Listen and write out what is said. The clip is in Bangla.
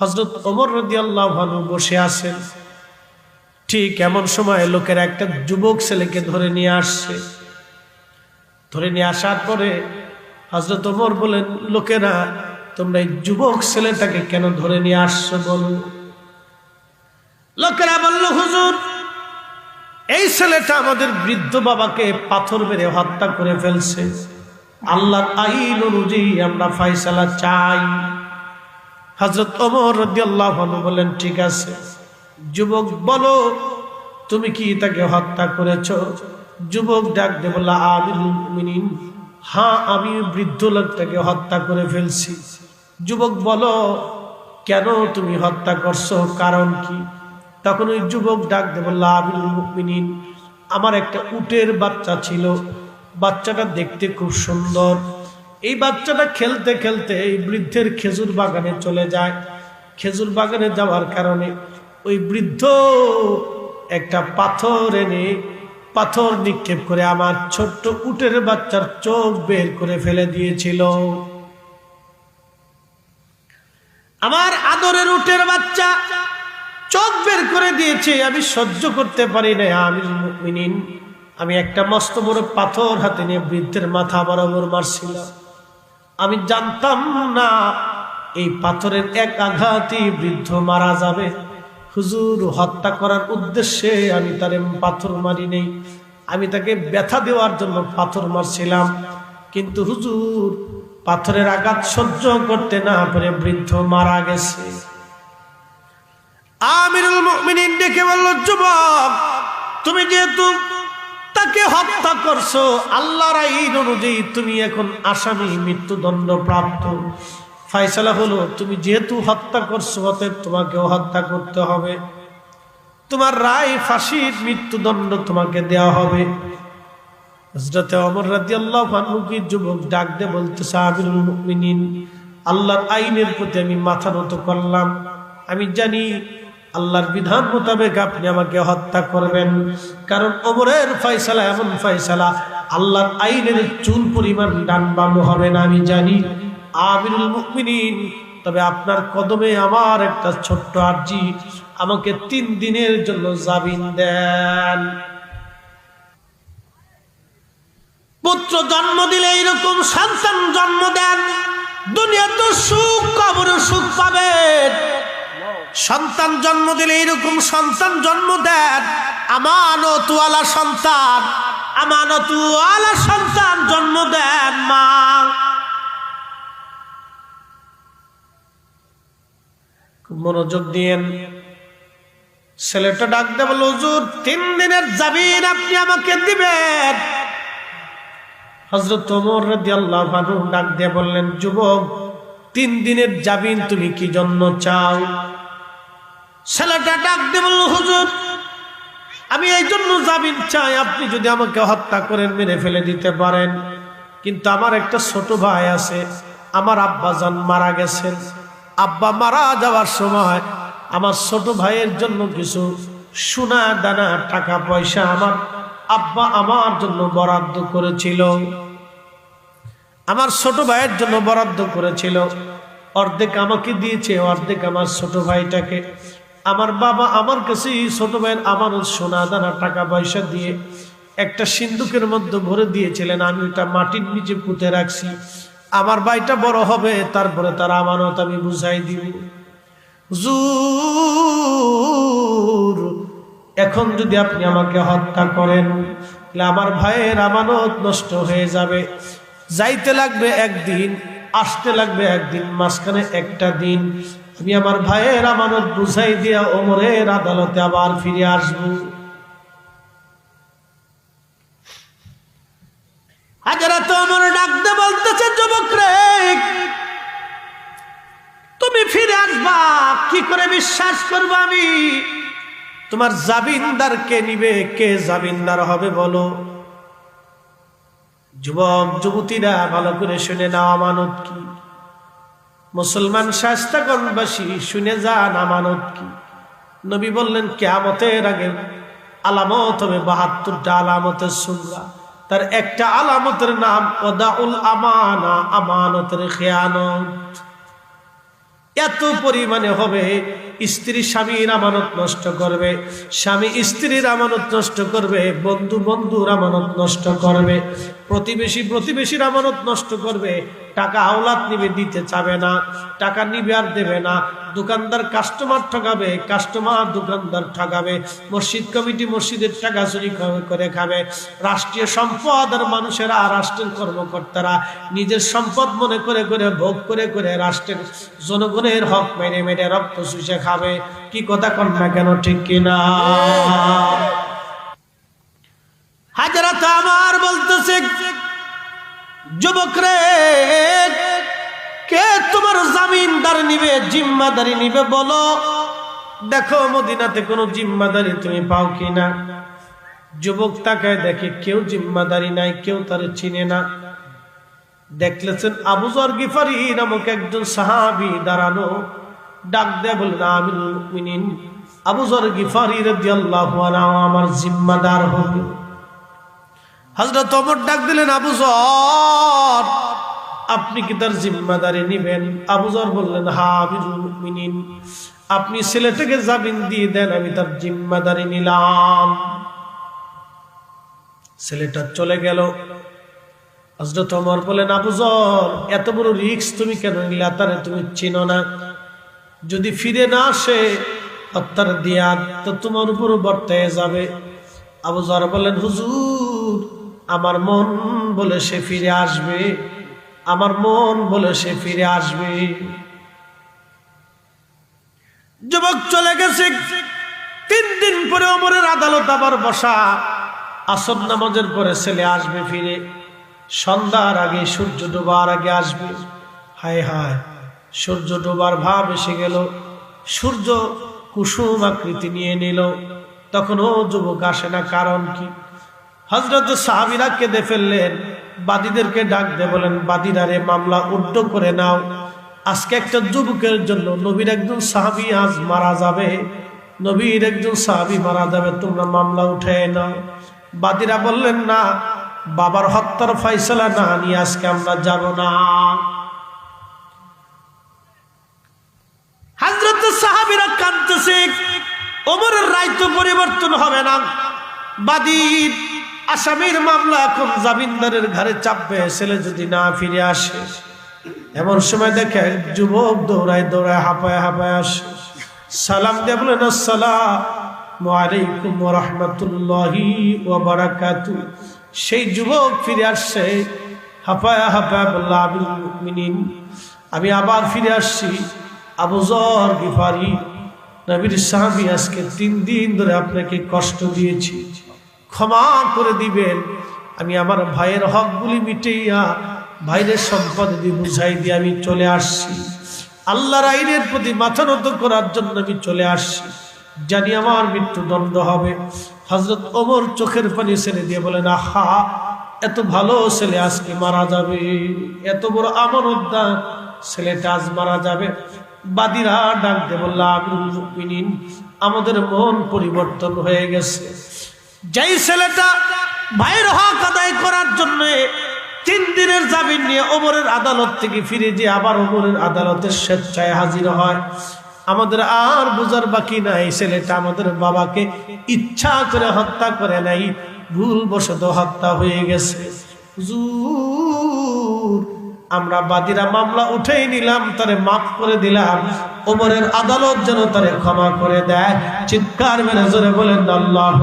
হজরত ওমর রদি আল্লাহ বসে আছেন। ঠিক এমন সময় লোকেরা একটা যুবক ছেলেকে ধরে নিয়ে আসছে। ধরে নিয়ে আসার পরে হজরত ওমর বলেন, লোকেরা, তোমরা এই যুবক ছেলেটাকে কেন ধরে নিয়ে আসছো বলো? লোকেরা বলল, হুজুর, এই ছেলেটা আমাদের বৃদ্ধ বাবাকে পাথর মেরে হত্যা করে ফেলছে। আল্লাহ আইন অনুযায়ী আমরা ফাইসালা চাই। হজরত ওমর রদিয়াল্লাহ বলেন ঠিক আছে। যুবক, বলো, তুমি কি তাকে হত্যা করেছ? যুবক ডাক দে বললা মুমিনিন হ্যাঁ আমি বৃদ্ধ লোকটাকে হত্যা করে ফেলছি। যুবক বলো, কেন তুমি হত্যা করছ? কারণ কি? তখন ওই যুবক ডাক দে বললা আমির মুমিনিন, আমার একটা উটের বাচ্চা ছিল। বাচ্চাটা দেখতে খুব সুন্দর। এই বাচ্চাটা খেলতে খেলতে এই বৃদ্ধের খেজুর বাগানে চলে যায়। খেজুর বাগানে যাওয়ার কারণে ওই বৃদ্ধ একটা পাথর এনে পাথর নিক্ষেপ করে আমার ছোট্ট উটের বাচ্চার চোখ বের করে ফেলে দিয়েছিল। আমার আদরের উটের বাচ্চা চোখ বের করে দিয়েছে, আমি সহ্য করতে পারি না আমি মুমিনিন। আমি একটা মস্ত বড় পাথর হাতে নিয়ে বৃদ্ধের মাথা বরাবর মারছিলাম। আমি জানতাম না এই পাথরের এক আঘাতই বৃদ্ধ মারা যাবে। হুজুর, হত্যা করার উদ্দেশ্যে আমি তার পাথর মারি নেই। আমি তাকে ব্যথা দেওয়ার জন্য পাথর মারছিলাম। কিন্তু হুজুর, পাথরের আঘাত সহ্য করতে না পারে বৃদ্ধ মারা গেছে। আমিরুল মুমিনিন ডেকে বলল, যুবক, তুমি যেহেতু তাকে হত্যা করছ। আল্লাহর আইন অনুযায়ী তুমি এখন আসামি, মৃত্যুদণ্ড প্রাপ্ত। ফাইসালা হলো, তুমি যেহেতু হত্যা করছ, অতএব তোমাকেও হত্যা করতে হবে। তোমার রায়, ফাঁসির মৃত্যুদণ্ড তোমাকে দেওয়া হবে। হজরতে অমর রাজি আল্লাহ ফানুকি যুবক ডাক দে বলতেছে, আমিরুল আল্লাহর আইনের প্রতি আমি মাথা নত করলাম। আমি জানি আল্লাহর বিধান মোতাবেক আপনি আমাকে হত্যা করবেন। কারণ অমরের ফয়সালা এমন ফয়সালা, আল্লাহর আইনের চুল পরিমাণ ডান বাম হবে না, আমি জানি। আমিরুল মুকমিনিন তবে আপনার কদমে আমার একটা ছোট্ট আর্জি, আমাকে তিন দিনের জন্য জামিন দেন। পুত্র জন্ম দিলে এইরকম সন্তান জন্ম দেন দুনিয়া তো সুখ, কবর সুখ পাবেন। সন্তান জন্ম দিলে এইরকম সন্তান জন্ম দেন। আমানতওয়ালা সন্তান আমানতওয়ালা সন্তান জন্ম দেন মা। মনোযোগ দিয়েন। ছেলেটা ডাক দেব হুজুর, তিন দিনের জামিন আপনি আমাকে দিবেন। হজরত ডাক দিয়ে বললেন, যুবক, তিন দিনের জামিন তুমি কি জন্য চাও? ছেলেটা ডাক দিয়ে বলল, হুজুর, আমি এই জন্য জামিন চাই, আপনি যদি আমাকে হত্যা করেন মেরে ফেলে দিতে পারেন। কিন্তু আমার একটা ছোট ভাই আছে, আমার আব্বা জান মারা গেছেন। আব্বা মারা যাওয়ার সময় আমার ছোট ভাইয়ের জন্য কিছু সোনা দানা, টাকা পয়সা আমার আব্বা আমার জন্য বরাদ্দ করেছিল। আমার ছোট ভাইয়ের জন্য বরাদ্দ করেছিল। অর্ধেক আমাকে দিয়েছে, অর্ধেক আমার ছোট ভাইটাকে আমার বাবা আমার কাছে ছোট ভাইয়ের আমার সোনা দানা টাকা পয়সা দিয়ে একটা সিন্ধুকের মধ্যে ভরে দিয়েছিলেন। আমি ওটা মাটির নিচে পুঁতে রাখছি। আমার ভাইটা বড় হবে, তারপরে তার আমানত আমি বুঝাই দিব। হুজুর, এখন যদি আপনি আমাকে হত্যা করেন, তাহলে আমার ভাইয়ের আমানত নষ্ট হয়ে যাবে। যাইতে লাগবে একদিন, আসতে লাগবে একদিন, মাঝখানে একটা দিন। আমি আমার ভাইয়ের আমানত বুঝাই দিয়া ওমরের আদালতে আবার ফিরে আসব। তুমি ফিরে আসবা, কি করে বিশ্বাস করব আমি? তোমার জাবিনদার কে নিবে, কে জাবিনদার হবে বলো? যুবক, যুবতীরা ভালো করে শুনে নাও আমানত কি। মুসলমান শাস্তাগণবাসী শুনে যান আমানত কি? নবী বললেন, কেয়ামতের আগে আলামত হবে বাহাত্তরটা আলামতের সুন্দর তার একটা আলামতের নাম, ওদাউল আমানা, আমানতের খেয়ানত। এত পরিমাণে হবে, স্ত্রী স্বামীর আমানত নষ্ট করবে, স্বামী স্ত্রীর আমানত নষ্ট করবে, বন্ধু বন্ধুর আমানত নষ্ট করবে, প্রতিবেশী প্রতিবেশীর আমানত নষ্ট করবে টাকা আওলাদ নিবে দিতে চাবে না। টাকা নিবে আর দেবে না। দোকানদার কাস্টমার ঠকাবে কাস্টমার দোকানদার ঠকাবে। মসজিদ কমিটি মসজিদের টাকা চুরি করে- করে খাবে। রাষ্ট্রীয় সম্পদ আর মানুষেরা রাষ্ট্রের কর্মকর্তারা নিজের সম্পদ মনে করে করে ভোগ করে করে রাষ্ট্রের জনগণের হক মেরে মেরে রক্ত চুষে খাবে। কি কথা কন না কেন ঠিক কিনা হাজারা তো আমার বলতেছে যুবক রে কে তোমার জামিনদার নিবে, জিম্মাদারি নিবে বলো। দেখো মদিনাতে কোনো জিম্মাদারি তুমি পাও কিনা। যুবক তাকায় দেখে কেউ জিম্মাদারি নাই, কেউ তার চিনে না। দেখলেছেন আবুজর গিফারি নামক একজন সাহাবি দাঁড়ানো। ডাক দেয় বললেন মুমিনিন আবুজর গিফারি আনহু আমার জিম্মাদার হবে। হযরত ওমর ডাক দিলেন আবুজর আপনি কি তার জিম্মাদারি নিবেন? আবুজর বললেন, হা মুমিনিন। আপনি ছেলেটাকে জামিন দিয়ে দেন, আমি তার জিম্মাদারি নিলাম। ছেলেটা চলে গেল। হজরত অমর বলেন আবুজর এত বড় রিক্স তুমি কেন নিলে? তারে তুমি চিনো না। যদি ফিরে না আসে হত্যার দিয়া তো তোমার উপর বর্তায় যাবে। আবুজর বলেন হুজুর আমার মন বলে সে ফিরে আসবে, আমার মন বলে সে ফিরে আসবে। যুবক চলে গেছে, তিন দিন পরে অমরের আদালত আবার বসা। আসর নামাজের পরে ছেলে আসবে ফিরে, সন্ধ্যার আগে সূর্য ডোবার আগে আসবে। হায় হায়, সূর্য ডোবার ভাব এসে গেল, সূর্য কুসুম আকৃতি নিয়ে নিল। তখন ও যুবক আসে না, কারণ কি? হজরত সাহাবিরা কেঁদে ফেললেন। বাদীদেরকে ডাক দে বলেন বাদীরারে মামলা উড্ড করে নাও। আজকে একটা যুবকের জন্য নবীর একজন সাহাবি আজ মারা যাবে। নবীর একজন সাহাবি মারা যাবে, তোমরা মামলা উঠে নাও। বাদীরা বললেন, না, বাবার হত্যার ফয়সলা না নিয়ে আজকে আমরা যাব না। হাজরত সাহাবিরা কাঁদতেছে। ওমরের রায় তো পরিবর্তন হবে না। বাদীর আসামির মামলা এখন জামিনদারের ঘরে চাপবে, ছেলে যদি না ফিরে আসে। এমন সময় দেখে যুবক দৌড়ায় দৌড়ায়, হাঁপায় হাঁপায় আসে। সালাম দিয়ে বলেন আসসালাম আলাইকুম রহমতুল্লাহি বারাকাতু। সেই যুবক ফিরে আসছে, হাঁপায় হাঁপায় বলল আবিল আমি আবার ফিরে আসছি। আবুজর গিফারি, নবীর সাহাবি আজকে তিন দিন ধরে আপনাকে কষ্ট দিয়েছি। ক্ষমা করে দিবেন। আমি আমার ভাইয়ের হকগুলি মিটেইয়া ভাইয়ের সম্পদ দিয়ে বুঝাই দিয়ে আমি চলে আসছি। আল্লাহর আইনের প্রতি মাথা নত করার জন্য আমি চলে আসছি। জানি আমার মৃত্যুদণ্ড হবে। হজরত ওমর চোখের পানি ছেড়ে দিয়ে বলেন, আহা, এত ভালো ছেলে আজকে মারা যাবে। এত বড় আমার উদ্যান ছেলেটা আজ মারা যাবে। বাদিরা ডাক দে বললা, আমিরুল মুমিনিন, আমাদের মন পরিবর্তন হয়ে গেছে। যেই ছেলেটা ভাইয়ের হক আদায় করার জন্য তিন দিনের জামিন নিয়ে ওমরের আদালত থেকে ফিরে যে আবার ওমরের আদালতের স্বেচ্ছায় হাজির হয়। আমাদের আর বোঝার বাকি নাই, ছেলেটা আমাদের বাবাকে ইচ্ছা করে হত্যা করে নাই, ভুলবশত হত্যা হয়ে গেছে। আমরা বাদীরা মামলা উঠেই নিলাম, তারে মাফ করে দিলাম। ওমরের আদালত যেন তারে ক্ষমা করে দেয়। চিৎকার মেরে জোরে বলেন, আল্লাহ